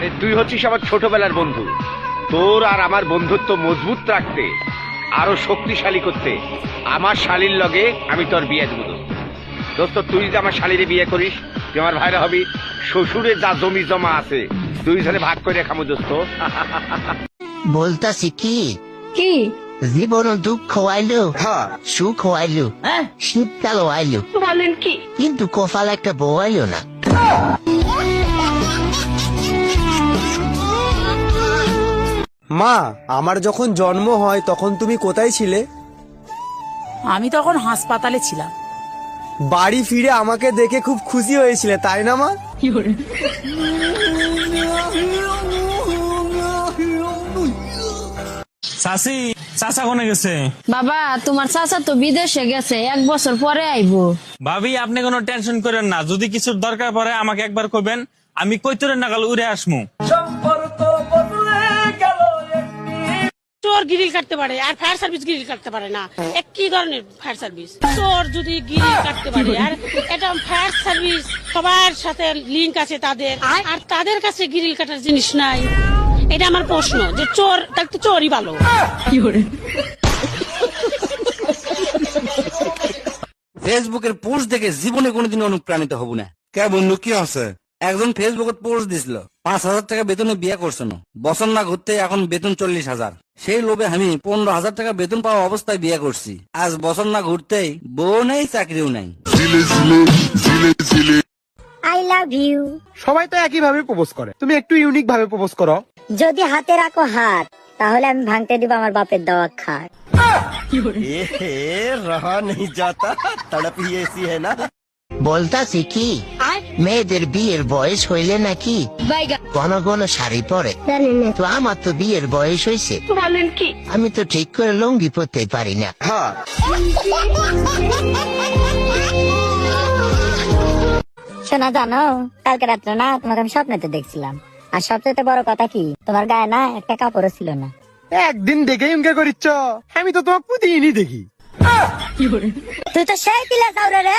আরে তুই হচ্ছিস আমার ছোটবেলার বন্ধু। তোর আর আমার বন্ধুত্ব মজবুত রাখতে আরও শক্তিশালী করতে আমার শালীর লগে আমি তোর বিয়ে দেবো দোস্ত। দোস্ত তুই যে আমার শালীরে বিয়ে করিস তুই আমার ভাইরা হবি শ্বশুরে যা জমি জমা আছে দুইজনে ভাগ করে খামো দোস্ত। বলতাছি কি? কি? জীবন দুঃখ আইলো সুখ আইলো শীতকালও আইলো বলেন কি? কিন্তু কপাল একটা বউ আইলো না। মা আমার যখন জন্ম হয় তখন তুমি কোথায় ছিলে? আমি তখন হাসপাতালে ছিলাম। বাড়ি ফিরে আমাকে দেখে খুব খুশি হয়েছিলে তাই না মা? চাষি চাচা কোনে গেছে? বাবা তোমার চাচা তো বিদেশে গেছে এক বছর পরে আইবো। ভাবি আপনি কোনো টেনশন করেন না যদি কিছুর দরকার পড়ে আমাকে একবার কইবেন আমি কৈতরের নাগাল উড়ে আসমু। চোর গ্রিল কাটতে পারে আর ফায়ার সার্ভিস গ্রিল কাটতে পারে না। এক কি ধরনের ফায়ার সার্ভিস। চোর যদি গ্রিল কাটতে পারে আর এটা ফায়ার সার্ভিস সবার সাথে লিংক আছে তাদের। আর তাদের কাছে গ্রিল কাটার জিনিস নাই। এটা আমার প্রশ্ন যে চোর তাহলে তো চোরই ভালো। ফেসবুকের পোস্ট দেখে জীবনে কোনোদিন অনুপ্রাণিত হব না। কে বন্ধু কি আছে? একজন ফেসবুকে পোস্ট দিছিল পাঁচ হাজার টাকা বেতনে বিয়ে করছে না। বছর না ঘুরতে এখন বেতন চল্লিশ হাজার। সেই লোভে আমি পনেরো হাজার টাকা বেতন পাওয়া অবস্থায় বিয়ে করছি। আজ বছর না ঘুরতেই বউ নেই চাকরিও নাই। আই লাভ ইউ সবাই তো একই ভাবে প্রপোজ করে। তুমি একটু ইউনিক ভাবে প্রপোজ করো। যদি হাতে রাখো হাত তাহলে আমি ভাঙতে দিব আমার বাপের দেওয়া খাট। বলতাছি কি? মেয়েদের বিয়ের বয়স হইলে নাকি? ঘন ঘন শাড়ি পরে। তো আমার তো বিয়ের বয়স হয়েছে আমি তো ঠিক করে লুঙ্গি পরতে পারি না। শোনা জানো কালকে রাত্রে না তোমাকে আমি স্বপ্নেতে দেখছিলাম। আর সবচেয়ে বড় কথা কি তোমার গায়ে না একটা কাপড়ও ছিল না। একদিন দেখে ইনকে করিচ্ছ আমি তো তোমার প্রতিদিনই দেখি। তুই তো সেই দিলে চাউরে রে।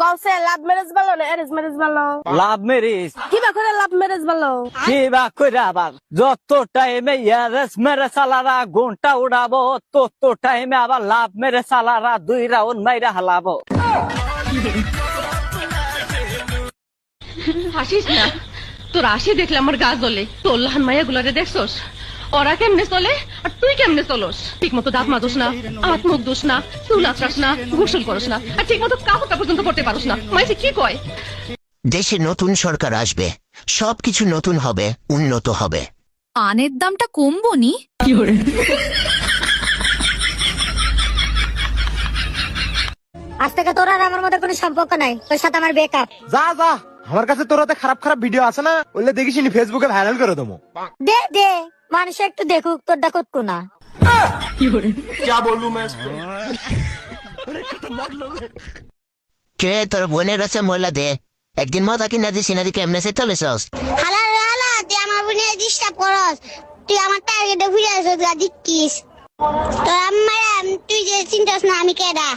কলসে লাভ ম্যারেজ ভালো না অ্যারেঞ্জ ম্যারেজ ভালো? লাভ মেরিস কি বা করে লাভ ম্যারেজ ভালো? কি বা কইরা আবার যত টাইমে মেরে সালারা ঘণ্টা উড়াবো তত টাইমে আবার লাভ মেরে সালারা দুই রাউন্ড মাইরা হালাবো। হাসিস না? তোর আসি দেখলে আমার গা জ্বলে। তোর লাহান মাইয়া গুলারে দেখছস? ওরা কেমনে চলে? আর তুই কেমনে চলস? ঠিক মতো দাঁত মাজস না হাত মুখ দোস না চুল আঁচড়াস না গোসল করস না আর ঠিক মতো কাপড় পর্যন্ত পড়তে পারস না। মাইসে কি কয়? দেশে নতুন সরকার আসবে। সবকিছু নতুন হবে উন্নত হবে। পানের দামটা কমবো নি? আজ থেকে তোর আর আমার মধ্যে কোনো সম্পর্ক নাই। তোর সাথে আমার বেকআপ যা যা। আমার কাছে তোর হাতে খারাপ খারাপ ভিডিও আছে না? ওইলে দেখিস ফেসবুকে ভাইরাল করে দেবো। দে দে মানুষ একটু দেখুক তোর দেখুক না। কে তোর বোনের কাছে মহিলা দে? একদিন মজা কিনা দিছি না দিকে এমনি সে চলেছস হালা হালা তুই আমার বোনে ডিস্টার্ব করস তুই আমার টার্গেটে ফিরে আসছ গা দিচ্ছিস তোর আম্মার তুই যে চিন্তাস না আমি কেডা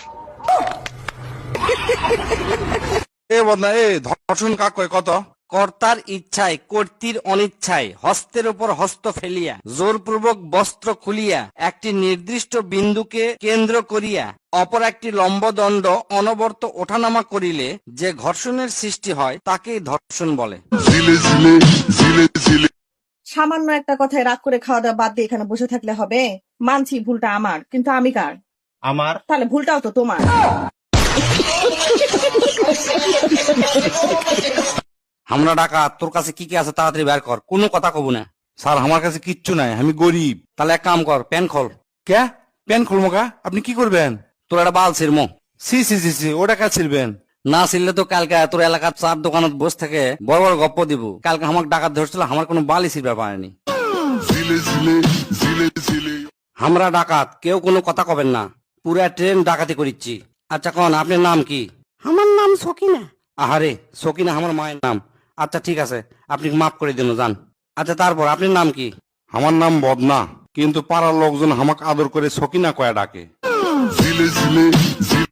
এ বদনা এ ধর্ষণ কাক কয় কত? কর্তার ইচ্ছায় কর্তীর অনিচ্ছায় হস্তের উপর হস্ত ফেলিয়া জোরপূর্বক বস্ত্র খুলিয়া একটি নির্দিষ্ট বিন্দুকে কেন্দ্র করিয়া অপর একটি লম্বদণ্ড অনবর্ত ওঠানামা করিলে যে ঘর্ষণের সৃষ্টি হয় তাকেই ধর্ষণ বলে। সামান্য একটা কথায় রাগ করে খাওয়া দাওয়া বাদ দিয়ে এখানে বসে থাকলে হবে? মানছি ভুলটা আমার কিন্তু আমি কার? আমার? তাহলে ভুলটাও তো তোমার। আমরা ডাকা তোর কাছে কি কি আছে তাড়াতাড়ি বের কর। কোনো কথা কব না। স্যার আমার কাছে কিচ্ছু নাই আমি গরিব। তাহলে এক কাম কর প্যান খোল। কে প্যান খুলবো কা আপনি কি করবেন? তোর একটা বাল ছিড়মো। সি সি সি সি ওটা কাজ ছিড়বেন? না ছিড়লে তো কালকে তোর এলাকার চার দোকানত বসে থেকে বড় বড় গপ্প দিব। কালকে আমার ডাকাত ধরছিল আমার কোনো বালি ছিড়বে পারেনি। আমরা ডাকাত কেউ কোনো কথা কবেন না। পুরা ট্রেন ডাকাতি করিচ্ছি। আচ্ছা কন আপনার নাম কি? আমার নাম সকিনা। আহারে সকিনা আমার মায়ের নাম। আচ্ছা ঠিক আছে আপনি মাফ করে দিন যান। আচ্ছা তারপর আপনার নাম কি? আমার নাম বদনা কিন্তু পাড়ার লোকজন আমাকে আদর করে সকিনা কয়া ডাকে। জিলে জিলে জিলে